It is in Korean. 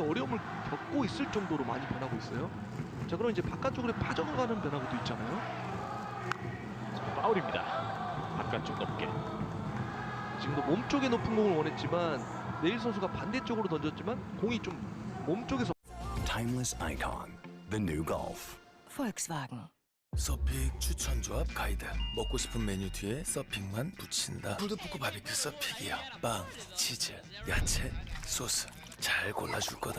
어려움을 겪고 있을 정도로 많이 변하고 있어요. 자 그럼 이제 바깥쪽으로 빠져가는 변화구도 있잖아요. 자, 파울입니다. 바깥쪽 높게. 지금도 몸쪽에 높은 공을 원했지만 네일 선수가 반대쪽으로 던졌지만 공이 좀 몸쪽에서 Timeless icon. The new Golf. Volkswagen. 서픽 추천 조합 가이드 먹고 싶은 메뉴 뒤에 서픽만 붙인다 풀드포크 바비큐 서픽이야 빵, 치즈, 야채, 소스 잘 골라줄 거다